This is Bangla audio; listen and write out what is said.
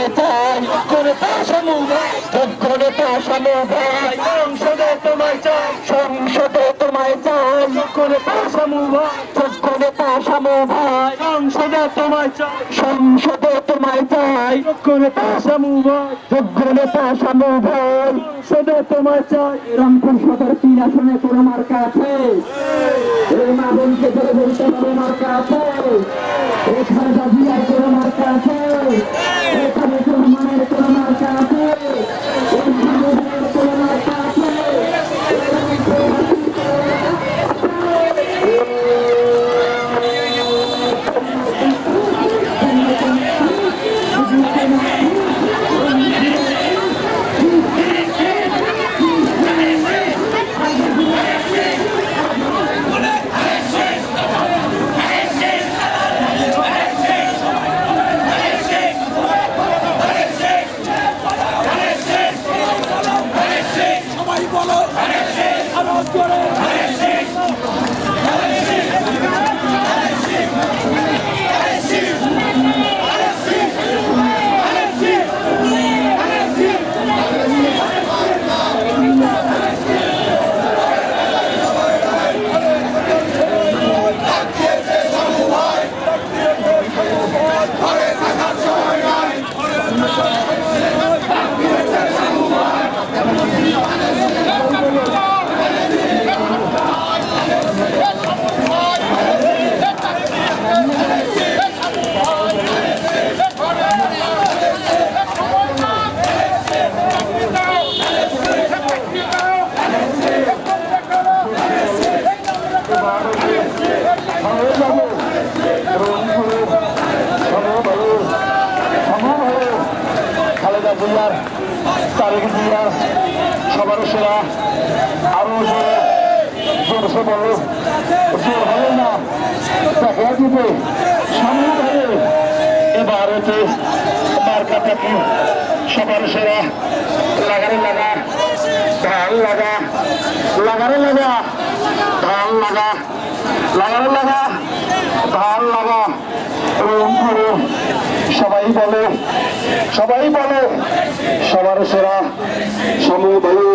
নেতা সমুদায় যোগ্য নেতা সমুদায় সংসদে তোমায় চাই, সংসদে তোমায় চাই সংসদে তোমায় চাই, সংসদে তোমায় চাই সংসদে সদর তিন আসনে কোনো মার্কা আছে? এখানে আরও জোরে খালেদা জিয়ার তারেক জিয়ার সবার সেরা আরও জোরে জোরসে বলো। জোর হলে না, দেখা দিবে। সামনে এবারেতে মার্কা থাকি। সবার সেরা লাগারে লাগা, ধান লাগা, লাগারে লাগা, ধান লাগা, লাগারে লাগা, ধান লাগা। রংপুরে সবাই বলে সবাই বলে সবার সেরা সমু বলে